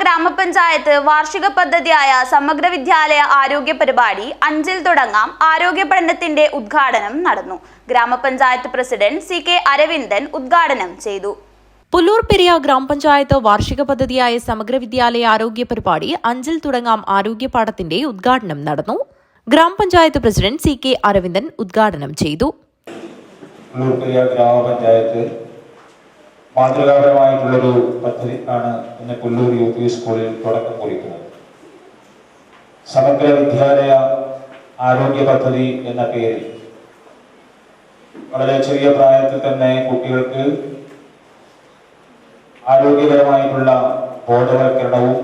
ഗ്രാമപഞ്ചായത്ത് വാർഷിക പദ്ധതിയായ സമഗ്ര വിദ്യാലയ ആരോഗ്യ പരിപാടി അഞ്ചിൽ തുടങ്ങാം. ആരോഗ്യ പഠനത്തിന്റെ ഉദ്ഘാടനം നടന്നു. ഗ്രാമപഞ്ചായത്ത് പ്രസിഡന്റ് സി കെ അരവിന്ദൻ ഉദ്ഘാടനം ചെയ്തു. പുല്ലൂർ പെരിയ ഗ്രാമപഞ്ചായത്ത് വാർഷിക പദ്ധതിയായ സമഗ്ര വിദ്യാലയ ആരോഗ്യ പരിപാടി അഞ്ചിൽ തുടങ്ങാം ആരോഗ്യ പാഠത്തിന്റെ ഉദ്ഘാടനം നടന്നു. ഗ്രാമപഞ്ചായത്ത് പ്രസിഡന്റ് സി കെ അരവിന്ദൻ ഉദ്ഘാടനം ചെയ്തു. ഗ്രാമപഞ്ചായത്ത് മാതൃകാപരമായിട്ടുള്ളൊരു പദ്ധതി ആണ് ഇന്ന് കൊല്ലൂർ യു പി സ്കൂളിൽ തുടക്കം കുറിക്കുന്നത്. സമഗ്ര വിദ്യാലയ ആരോഗ്യ പദ്ധതി എന്ന പേരിൽ വളരെ ചെറിയ പ്രായത്തിൽ തന്നെ കുട്ടികൾക്ക് ആരോഗ്യപരമായിട്ടുള്ള ബോധവൽക്കരണവും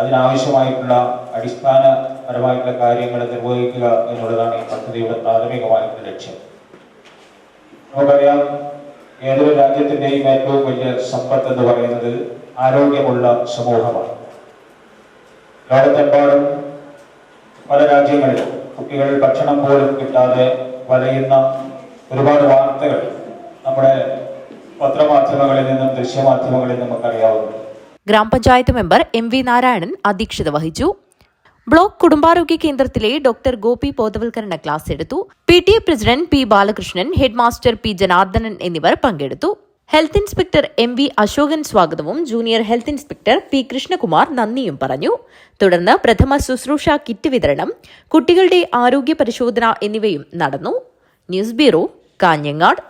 അതിനാവശ്യമായിട്ടുള്ള അടിസ്ഥാനപരമായിട്ടുള്ള കാര്യങ്ങൾ നിർവഹിക്കുക എന്നുള്ളതാണ് ഈ പദ്ധതിയുടെ പ്രാഥമികമായിട്ടുള്ള ലക്ഷ്യം. നമുക്കറിയാം ഏതൊരു രാജ്യത്തിന്റെയും ഏറ്റവും വലിയ സമ്പത്ത് എന്ന് പറയുന്നത് ആരോഗ്യമുള്ള സമൂഹമാണ്. ലോകത്തെമ്പാടും പല രാജ്യങ്ങളിലും കുട്ടികൾ ഭക്ഷണം പോലും കിട്ടാതെ വലയുന്ന ഒരുപാട് വാർത്തകൾ നമ്മുടെ പത്രമാധ്യമങ്ങളിൽ നിന്നും ദൃശ്യമാധ്യമങ്ങളിൽ നിന്നും നമുക്കറിയാവുന്നു ഗ്രാമപഞ്ചായത്ത് മെമ്പർ എം വി നാരായണൻ അധ്യക്ഷത വഹിച്ചു. ബ്ലോക്ക് കുടുംബാരോഗ്യ കേന്ദ്രത്തിലെ ഡോക്ടർ ഗോപി ബോധവൽക്കരണ ക്ലാസ് എടുത്തു. P T A president P Balakrishnan headmaster P Janardhanan എന്നിവർ പങ്കെടുത്തു. Health inspector M V Ashokan സ്വാഗതവും junior health inspector P Krishnakumar നന്ദിയും പറഞ്ഞു. തുടർന്ന് പ്രഥമ ശുശ്രൂഷ കിറ്റ് വിതരണം കുട്ടികളുടെ ആരോഗ്യ പരിശോധന എന്നിവയും നടന്നു. News bureau Kanhangad.